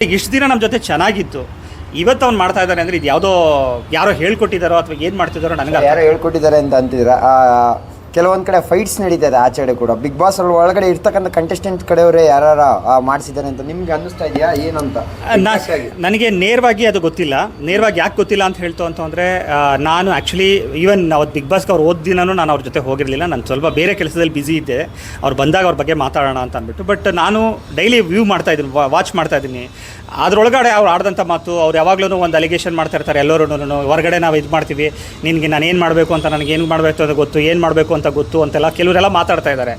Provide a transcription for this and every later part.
ಈಗ ಇಷ್ಟು ದಿನ ನಮ್ಮ ಜೊತೆ ಚೆನ್ನಾಗಿತ್ತು. ಇವತ್ತು ಅವ್ನು ಮಾಡ್ತಾ ಇದ್ದಾನೆ ಅಂದರೆ ಇದು ಯಾವುದೋ ಯಾರೋ ಹೇಳ್ಕೊಟ್ಟಿದ್ದಾರೋ ಅಥವಾ ಏನು ಮಾಡ್ತಿದ್ದಾರೋ ನನಗೆ ಯಾರೋ ಹೇಳ್ಕೊಟ್ಟಿದ್ದಾರೆ ಅಂತ ಅಂತಿದ್ರ ಕೆಲವೊಂದು ಕಡೆ ಫೈಟ್ಸ್ ನಡೀತದೆ ಆಚೆಡೆ ಕೂಡ. ಬಿಗ್ ಬಾಸ್ ಅಲ್ಲಿ ಒಳಗಡೆ ಇರ್ತಕ್ಕಂಥ ಕಂಟೆಸ್ಟೆಂಟ್ ಕಡೆಯವರೇ ಯಾರು ಮಾಡಿಸಿದ್ದಾರೆ ಅಂತ ನಿಮ್ಗೆ ಅನ್ನಿಸ್ತಾ ಇದೆಯಾ? ಏನಂತ? ನನಗೆ ನೇರವಾಗಿ ಅದು ಗೊತ್ತಿಲ್ಲ. ನೇರವಾಗಿ ಯಾಕೆ ಗೊತ್ತಿಲ್ಲ ಅಂತ ಹೇಳ್ತು ಅಂತಂದರೆ ನಾನು ಆ್ಯಕ್ಚುಲಿ ಈವನ್ ಅವತ್ತು ಬಿಗ್ ಬಾಸ್ಗೆ ಅವ್ರು ಓದ್ ನಾನು ಅವ್ರ ಜೊತೆ ಹೋಗಿರಲಿಲ್ಲ. ನಾನು ಸ್ವಲ್ಪ ಬೇರೆ ಕೆಲಸದಲ್ಲಿ ಬ್ಯುಸಿ ಇದ್ದೆ. ಅವ್ರು ಬಂದಾಗ ಅವ್ರ ಬಗ್ಗೆ ಮಾತಾಡೋಣ ಅಂತ ಅಂದ್ಬಿಟ್ಟು. ಬಟ್ ನಾನು ಡೈಲಿ ವ್ಯೂ ಮಾಡ್ತಾ ಇದ್ದೀನಿ ವಾಚ್ ಮಾಡ್ತಾ ಇದ್ದೀನಿ. ಅದರೊಳಗಡೆ ಅವ್ರು ಆಡಿದಂಥ ಮಾತು, ಅವ್ರು ಯಾವಾಗಲೂ ಒಂದು ಅಲಿಗೇಷನ್ ಮಾಡ್ತಾ ಇರ್ತಾರೆ ಎಲ್ಲರೂ ಹೊರಗಡೆ ನಾವು ಇದು ಮಾಡ್ತೀವಿ. ನಿನಗೆ ನಾನು ಏನು ಮಾಡಬೇಕು ಅಂತ ನನಗೆ ಏನು ಮಾಡಬೇಕು ಅಂತ ಗೊತ್ತು, ಏನು ಮಾಡಬೇಕು ಅಂತ ಗೊತ್ತು ಅಂತೆಲ್ಲ ಕೆಲವರೆಲ್ಲ ಮಾತಾಡ್ತಾ ಇದ್ದಾರೆ.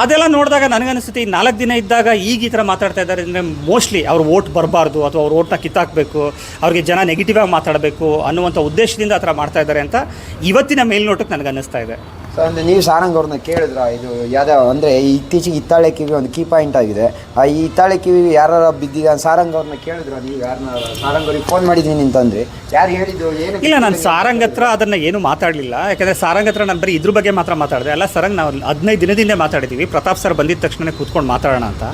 ಅದೆಲ್ಲ ನೋಡಿದಾಗ ನನಗನ್ನಿಸುತ್ತೆ ಈ ನಾಲ್ಕು ದಿನ ಇದ್ದಾಗ ಈಗ ಈ ಥರ ಮಾತಾಡ್ತಾ ಇದ್ದಾರೆ ಅಂದರೆ ಮೋಸ್ಟ್ಲಿ ಅವ್ರು ಓಟ್ ಬರಬಾರ್ದು ಅಥವಾ ಅವ್ರ ಓಟ್ನ ಕಿತ್ತಾಕಬೇಕು ಅವ್ರಿಗೆ ಜನ ನೆಗೆಟಿವ್ ಆಗಿ ಮಾತಾಡಬೇಕು ಅನ್ನುವಂಥ ಉದ್ದೇಶದಿಂದ ಆ ಥರ ಮಾಡ್ತಾ ಇದ್ದಾರೆ ಅಂತ ಇವತ್ತಿನ ಮೇಲ್ನೋಟಕ್ಕೆ ನನಗೆ ಅನ್ನಿಸ್ತಾ ಇದೆ. ಸೊ ಅಂದರೆ ನೀವು ಸಾರಂಗ್ ಅವ್ರನ್ನ ಕೇಳಿದ್ರ? ಇದು ಯಾವುದೋ ಅಂದರೆ ಇತ್ತೀಚೆಗೆ ಹಿತ್ತಾಳೆ ಕಿವಿ ಒಂದು ಕೀ ಪಾಯಿಂಟ್ ಆಗಿದೆ. ಆ ಈ ಹಿತ್ತಾಳೆ ಕಿವಿ ಯಾರು ಬಿದ್ದಿದ ಸಾರಂಗ್ ಅವ್ರನ್ನ ಕೇಳಿದ್ರ ನೀವು? ಯಾರನ್ನ ಸಾರಂಗ್ ಅವ್ರಿಗೆ ಫೋನ್ ಮಾಡಿದ್ದೀನಿ ಅಂತಂದ್ರೆ? ಯಾರು ಹೇಳಿದ್ದು ಏನು ಇಲ್ಲ ನಾನು ಸಾರಂಗ್ ಹತ್ರ ಅದನ್ನು ಏನು ಮಾತಾಡಲಿಲ್ಲ. ಯಾಕಂದರೆ ಸಾರಂಗ್ ಹತ್ರ ನಾನು ಬರೀ ಇದ್ರ ಬಗ್ಗೆ ಮಾತ್ರ ಮಾತಾಡಿದೆ. ಅಲ್ಲ ಸರಂಗ್ ನಾವು ಹದಿನೈದು ದಿನದಿಂದ ಮಾತಾಡಿದ್ದೀವಿ ಪ್ರತಾಪ್ ಸರ್ ಬಂದಿದ್ದ ತಕ್ಷಣ ಕೂತ್ಕೊಂಡು ಮಾತಾಡೋಣ ಅಂತ.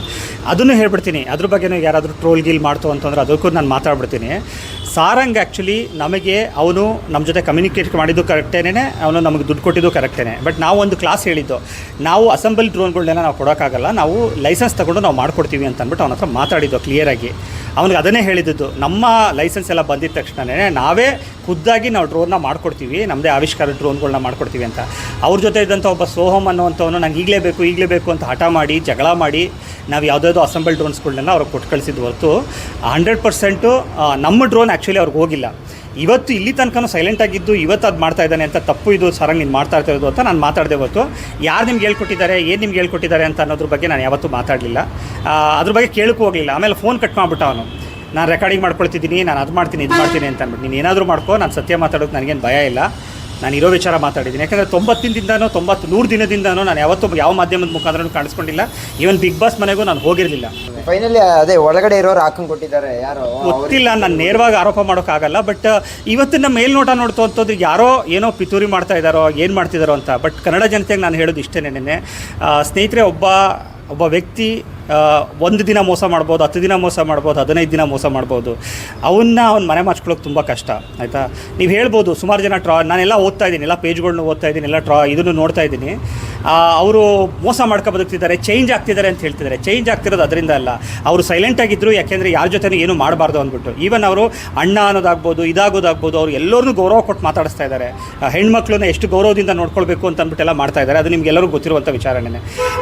ಅದನ್ನು ಹೇಳ್ಬಿಡ್ತೀನಿ. ಅದ್ರ ಬಗ್ಗೆನೂ ಯಾರಾದರೂ ಟ್ರೋಲ್ ಗೀಲ್ ಮಾಡ್ತು ಅಂತಂದ್ರೆ ಅದಕ್ಕೂ ನಾನು ಮಾತಾಡ್ಬಿಡ್ತೀನಿ. ಸಾರಂಗ್ ಆ್ಯಕ್ಚುಲಿ ನಮಗೆ ಅವನು ನಮ್ಮ ಜೊತೆ ಕಮ್ಯುನಿಕೇಟ್ ಮಾಡಿದ್ದು ಕರೆಕ್ಟೇನೆ ಅವನು ನಮಗೆ ದುಡ್ಡು ಕೊಟ್ಟಿದ್ದು ಕರೆಕ್ಟೇನೆ ಬಟ್ ನಾವು ಒಂದು ಕ್ಲಾಸ್ ಹೇಳಿದ್ದು. ನಾವು ಅಸೆಂಬಲ್ ಡ್ರೋನ್ಗಳನ್ನೆಲ್ಲ ನಾವು ಕೊಡೋಕ್ಕಾಗಲ್ಲ. ನಾವು ಲೈಸೆನ್ಸ್ ತಗೊಂಡು ನಾವು ಮಾಡ್ಕೊಡ್ತೀವಿ ಅಂತ ಅಂದ್ಬಿಟ್ಟು ಅವನ ಹತ್ರ ಮಾತಾಡಿದ್ದು ಕ್ಲಿಯರಾಗಿ ಅವನಿಗೆ ಅದನ್ನೇ ಹೇಳಿದ್ದು ನಮ್ಮ ಲೈಸೆನ್ಸ್ ಎಲ್ಲ ಬಂದಿದ್ದ ತಕ್ಷಣವೇ ನಾವೇ ಖುದ್ದಾಗಿ ನಾವು ಡ್ರೋನ್ನ ಮಾಡ್ಕೊಡ್ತೀವಿ ನಮ್ಮದೇ ಆವಿಷ್ಕಾರ ಡ್ರೋನ್ಗಳನ್ನ ಮಾಡ್ಕೊಡ್ತೀವಿ ಅಂತ. ಅವ್ರ ಜೊತೆ ಇದ್ದಂಥ ಒಬ್ಬ ಸೋಹಮ್ ಅನ್ನುವಂಥವನು ನಂಗೆ ಈಗಲೇ ಬೇಕು ಈಗಲೇ ಬೇಕು ಅಂತ ಹಠ ಮಾಡಿ, ಜಗಳ ಮಾಡಿ ನಾವು ಯಾವುದಾದ್ರು ಅಸೆಂಬಲ್ ಡ್ರೋನ್ಸ್ಗಳನ್ನೆಲ್ಲ ಅವ್ರಿಗೆ ಕೊಟ್ಟು ಕಳಿಸಿದ್ದು ಹೊರತು ಹಂಡ್ರೆಡ್ ಪರ್ಸೆಂಟು ನಮ್ಮ ಡ್ರೋನ್ ಆ್ಯಕ್ಚುಲಿ ಅವ್ರಿಗೆ ಹೋಗಿಲ್ಲ. ಇವತ್ತು ಇಲ್ಲಿ ತನಕನೂ ಸೈಲೆಂಟ್ ಆಗಿದ್ದು ಇವತ್ತು ಅದು ಮಾಡ್ತಾ ಇದ್ದಾನೆ ಅಂತ ತಪ್ಪು ಇದು ಸರಂಗ್ ನೀನು ಮಾಡ್ತಾ ಇರ್ತಿರೋದು ಅಂತ ನಾನು ಮಾತಾಡಿದೆ ಹೊತ್ತು ಯಾರು ನಿಮ್ಗೆ ಹೇಳ್ಕೊಟ್ಟಿದ್ದಾರೆ, ಏನು ನಿಮ್ಗೆ ಹೇಳ್ಕೊಟ್ಟಿದ್ದಾರೆ ಅಂತ ಅನ್ನೋದ್ರ ಬಗ್ಗೆ ನಾನು ಯಾವತ್ತೂ ಮಾತಾಡಲಿಲ್ಲ. ಅದ್ರ ಬಗ್ಗೆ ಕೇಳಕ್ಕೂ ಹೋಗಲಿಲ್ಲ. ಆಮೇಲೆ ಫೋನ್ ಕಟ್ ಮಾಡಿಬಿಟ್ಟ ಅವನು. ನಾನು ರೆಕಾರ್ಡಿಂಗ್ ಮಾಡ್ಕೊಳ್ತಿದ್ದೀನಿ ನಾನು ಅದು ಮಾಡ್ತೀನಿ ಇದು ಮಾಡ್ತೀನಿ ಅಂತ ಅಂದ್ಬಿಟ್ಟು. ನೀನು ಏನಾದರೂ ಮಾಡ್ಕೋ ನಾನು ಸತ್ಯ ಮಾತಾಡೋದು ನನಗೇನು ಭಯ ಇಲ್ಲ. ನಾನು ಇರೋ ವಿಚಾರ ಮಾತಾಡಿದ್ದೀನಿ ಯಾಕಂದರೆ ತೊಂಬತ್ತಿಂದಿಂದನೂ ತೊಂಬತ್ತು ನೂರು ದಿನದಿಂದನೂ ನಾನು ಯಾವತ್ತೂ ಯಾವ ಮಾಧ್ಯಮದ ಮುಖಾಂತರ ಕಾಣಿಸ್ಕೊಂಡಿಲ್ಲ. ಈವನ್ ಬಿಗ್ ಬಾಸ್ ಮನೆಗೂ ನಾನು ಹೋಗಿರಲಿಲ್ಲ. ಫೈನಲಿ ಅದೇ ಒಳಗಡೆ ಇರೋರು ಹಾಕೊಂಡು ಕೊಟ್ಟಿದ್ದಾರೆ. ಯಾರು ಗೊತ್ತಿಲ್ಲ ನಾನು ನೇರವಾಗಿ ಆರೋಪ ಮಾಡೋಕ್ಕಾಗಲ್ಲ ಬಟ್ ಇವತ್ತಿನ ಮೇಲ್ನೋಟ ನೋಡ್ತು ಅಂತಂದ್ರೆ ಯಾರೋ ಏನೋ ಪಿತೂರಿ ಮಾಡ್ತಾ ಇದ್ದಾರೋ ಏನು ಮಾಡ್ತಿದ್ದಾರೋ ಅಂತ. ಬಟ್ ಕನ್ನಡ ಜನತೆಗೆ ನಾನು ಹೇಳೋದು ಇಷ್ಟೇ ನೆನ್ನೆ. ಸ್ನೇಹಿತರೆ ಒಬ್ಬ ಒಬ್ಬ ವ್ಯಕ್ತಿ ಒಂದು ದಿನ ಮೋಸ ಮಾಡ್ಬೋದು, ಹತ್ತು ದಿನ ಮೋಸ ಮಾಡ್ಬೋದು, ಹದಿನೈದು ದಿನ ಮೋಸ ಮಾಡ್ಬೋದು, ಅವನ್ನ ಅವ್ನು ಮನೆ ಮಾಡ್ಕೊಳ್ಳೋಕೆ ತುಂಬ ಕಷ್ಟ, ಆಯಿತಾ? ನೀವು ಹೇಳ್ಬೋದು ಸುಮಾರು ಜನ ಟ್ರಾ ನಾನೆಲ್ಲ ಓದ್ತಾ ಇದ್ದೀನಿ, ಎಲ್ಲ ಪೇಜ್ಗಳ್ನ ಓದ್ತಾ ಇದ್ದೀನಿ, ಎಲ್ಲ ಟ್ರಾ ಇದನ್ನು ನೋಡ್ತಾ ಇದ್ದೀನಿ. ಅವರು ಮೋಸ ಮಾಡ್ಕೊ ಬದುಕ್ತಿದ್ದಾರೆ ಚೇಂಜ್ ಆಗ್ತಿದ್ದಾರೆ ಅಂತ ಹೇಳ್ತಿದ್ದಾರೆ. ಚೇಂಜ್ ಆಗ್ತಿರೋದು ಅದರಿಂದ ಅಲ್ಲ. ಅವರು ಸೈಲೆಂಟ್ ಆಗಿದ್ದರು ಯಾಕೆಂದರೆ ಯಾರ ಜೊತೆನೂ ಏನು ಮಾಡಬಾರ್ದು ಅಂದ್ಬಿಟ್ಟು. ಈವನ್ ಅವರು ಅಣ್ಣ ಅನ್ನೋದಾಗ್ಬೋದು, ಇದಾಗೋದಾಗ್ಬೋದು, ಅವ್ರು ಎಲ್ಲರೂ ಗೌರವ ಕೊಟ್ಟು ಮಾತಾಡಿಸ್ತಾ ಇದ್ದಾರೆ. ಹೆಣ್ಮಕ್ಳನ್ನ ಎಷ್ಟು ಗೌರವದಿಂದ ನೋಡ್ಕೊಳ್ಬೇಕು ಅಂತ ಅಂದ್ಬಿಟ್ಟೆಲ್ಲ ಮಾಡ್ತಾ ಇದ್ದಾರೆ. ಅದು ನಿಮ್ಗೆಲ್ಲರೂ ಗೊತ್ತಿರುವಂಥ ವಿಚಾರನೇ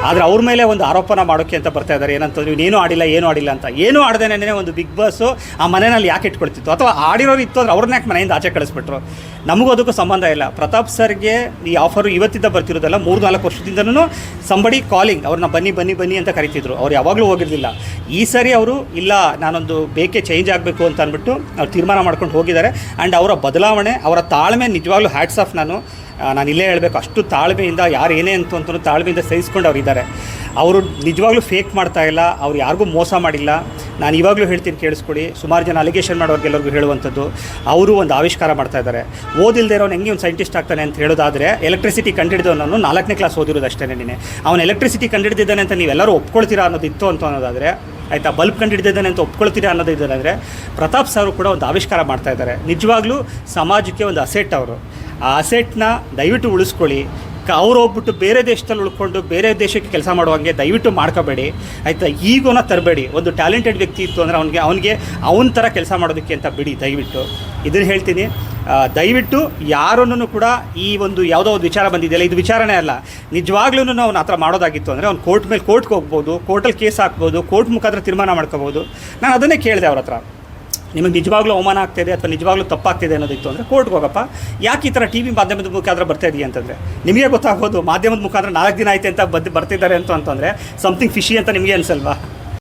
ಆದರೆ ಅವ್ರ ಮೇಲೆ ಒಂದು ಆರೋಪನ ಮಾಡೋಕ್ಕೆ ಅಂತ ಬರ್ತಾ ಇದ್ದಾರೆ. ಏನಂತಂದ್ರೆ ನೀನು ಆಡಿಲ್ಲ, ಏನು ಆಡಿಲ್ಲ ಅಂತ. ಏನು ಆಡದೇನೆ ಒಂದು ಬಿಗ್ ಬಾಸು ಆ ಮನೆಯಲ್ಲಿ ಯಾಕೆ ಇಟ್ಕೊಳ್ತಿತ್ತು? ಅಥವಾ ಆಡಿರೋರು ಇತ್ತು ಅಂದ್ರೆ ಅವ್ರನ್ನ ಯಾಕೆ ಮನೆಯಿಂದ ಆಚೆ ಕಳಿಸ್ಬಿಟ್ರು? ನಮಗೂ ಅದಕ್ಕೂ ಸಂಬಂಧ ಇಲ್ಲ. ಪ್ರತಾಪ್ ಸರ್ಗೆ ಈ ಆಫರು ಇವತ್ತಿದ್ದ ಬರ್ತಿರೋದಲ್ಲ ಮೂರು ನಾಲ್ಕು ವರ್ಷದಿಂದನೂ ಸಂಬಡಿ ಕಾಲಿಂಗ್ ಅವ್ರನ್ನ ಬನ್ನಿ ಬನ್ನಿ ಬನ್ನಿ ಅಂತ ಕರಿತಿದ್ರು. ಅವ್ರು ಯಾವಾಗಲೂ ಹೋಗಿರಲಿಲ್ಲ. ಈ ಸರಿ ಅವರು, ಇಲ್ಲ, ನಾನೊಂದು ಬೇಕೇ ಚೇಂಜ್ ಆಗಬೇಕು ಅಂತ ಅಂದ್ಬಿಟ್ಟು ಅವ್ರು ತೀರ್ಮಾನ ಮಾಡ್ಕೊಂಡು ಹೋಗಿದ್ದಾರೆ. ಆ್ಯಂಡ್ ಅವರ ಬದಲಾವಣೆ, ಅವರ ತಾಳ್ಮೆ, ನಿಜವಾಗ್ಲೂ ಹ್ಯಾಟ್ಸ್ ಆಫ್ ನಾನು ನಾನು ಇಲ್ಲೇ ಹೇಳಬೇಕು. ಅಷ್ಟು ತಾಳ್ಮೆಯಿಂದ, ಯಾರು ಏನೇ ಅಂತ ಅಂತಲೂ ತಾಳ್ಮೆಯಿಂದ ಸಹಿಸ್ಕೊಂಡು ಅವರಿದ್ದಾರೆ ಅವರು ನಿಜವಾಗ್ಲೂ ಫೇಕ್ ಮಾಡ್ತಾ ಇಲ್ಲ, ಅವ್ರು ಯಾರಿಗೂ ಮೋಸ ಮಾಡಿಲ್ಲ. ನಾನು ಇವಾಗಲೂ ಹೇಳ್ತೀನಿ ಕೇಳಿಸ್ಕೊಡಿ, ಸುಮಾರು ಜನ ಅಲಿಗೇಷನ್ ಮಾಡೋರಿಗೆಲ್ಲರಿಗೂ ಹೇಳುವಂಥದ್ದು, ಅವರು ಒಂದು ಆವಿಷ್ಕಾರ ಮಾಡ್ತಾ ಇದ್ದಾರೆ. ಓದಿಲ್ಲದೆ ಇರೋನು ಹೆಂಗೆ ಒಂದು ಸೈಂಟಿಸ್ಟ್ ಆಗ್ತಾನೆ ಅಂತ ಹೇಳೋದಾದರೆ ಎಲೆಕ್ಟ್ರಿಸಿಟಿ ಕಂಡಿಡಿದವನನ್ನು ನಾಲ್ಕನೇ ಕ್ಲಾಸ್ ಓದಿರೋದು ಅಷ್ಟೇ ನೀನೆ ಅವನು ಎಲೆಕ್ಟ್ರಿಸಿಟಿ ಕಂಡಿಡಿದ್ದಾನೆ ಅಂತ ನೀವೆಲ್ಲರೂ ಒಪ್ಕೊಳ್ತೀರಾ ಅನ್ನೋದು ಇತ್ತು ಅಂತ ಅನ್ನೋದಾದರೆ, ಆಯಿತಾ ಬಲ್ಬ್ ಕಂಡುಹಿಡಿದಿದ್ದಾನೆ ಅಂತ ಒಪ್ಕೊಳ್ತೀರಾ ಅನ್ನೋದು ಅಂದರೆ, ಪ್ರತಾಪ್ ಸಾರು ಕೂಡ ಒಂದು ಆವಿಷ್ಕಾರ ಮಾಡ್ತಾ ಇದ್ದಾರೆ. ನಿಜವಾಗ್ಲೂ ಸಮಾಜಕ್ಕೆ ಒಂದು ಅಸೆಟ್ ಅವರು. ಆ ಅಸೆಟ್ನ ದಯವಿಟ್ಟು ಉಳಿಸ್ಕೊಳ್ಳಿ. ಅವ್ರು ಹೋಗ್ಬಿಟ್ಟು ಬೇರೆ ದೇಶದಲ್ಲಿ ಉಳ್ಕೊಂಡು ಬೇರೆ ದೇಶಕ್ಕೆ ಕೆಲಸ ಮಾಡುವಂಗೆ ದಯವಿಟ್ಟು ಮಾಡ್ಕೋಬೇಡಿ. ಆಯಿತಾ? ಈಗೋನ ತರಬೇಡಿ. ಒಂದು ಟ್ಯಾಲೆಂಟೆಡ್ ವ್ಯಕ್ತಿ ಇತ್ತು ಅಂದರೆ ಅವನಿಗೆ ಅವನಿಗೆ ಅವನ ಥರ ಕೆಲಸ ಮಾಡೋದಕ್ಕೆ ಅಂತ ಬಿಡಿ, ದಯವಿಟ್ಟು. ಇದನ್ನು ಹೇಳ್ತೀನಿ. ದಯವಿಟ್ಟು ಯಾರನ್ನು ಕೂಡ ಈ ಒಂದು ಯಾವುದೋ ಒಂದು ವಿಚಾರ ಬಂದಿದೆಯಲ್ಲ ಇದು ವಿಚಾರಣೆ ಅಲ್ಲ. ನಿಜವಾಗ್ಲೂ ಅವ್ನು ಆ ಥರ ಮಾಡೋದಾಗಿತ್ತು ಅಂದರೆ ಅವ್ನು ಕೋರ್ಟ್ ಮೇಲೆ ಕೋರ್ಟ್ಗೆ ಹೋಗ್ಬೋದು, ಕೋರ್ಟಲ್ಲಿ ಕೇಸ್ ಹಾಕ್ಬೋದು, ಕೋರ್ಟ್ ಮುಖಾಂತರ ತೀರ್ಮಾನ ಮಾಡ್ಕೋಬೋದು. ನಾನು ಅದನ್ನೇ ಕೇಳಿದೆ ಅವ್ರ ಹತ್ರ. ನಿಮಗೆ ನಿಜವಾಗ್ಲೂ ಅವಮಾನ ಆಗ್ತಿದೆ ಅಥವಾ ನಿಜವಾಗ್ಲೂ ತಪ್ಪಾಗ್ತಿದೆ ಅನ್ನೋದಿತ್ತು ಅಂದರೆ ಕೋರ್ಟ್ಗೆ ಹೋಗಪ್ಪ. ಯಾಕೆ ಈ ಥರ ಟಿ ವಿ ಮಾಧ್ಯಮದ ಮುಖಾಂತರ ಬರ್ತಾ ಇದೆಯಾ ಅಂತಂದರೆ? ನಿಮಗೆ ಗೊತ್ತಾಗ್ಬೋದು, ಮಾಧ್ಯಮದ ಮುಖಾಂತರ ನಾಲ್ಕು ದಿನ ಆಯ್ತು ಅಂತ ಬದ್ದು ಬರ್ತಿದ್ದಾರೆ ಅಂತ ಅಂತಂದರೆ ಸಮಥಿಂಗ್ ಫಿಶಿ ಅಂತ ನಿಮಗೆ ಅನ್ಸಲ್ವಾ?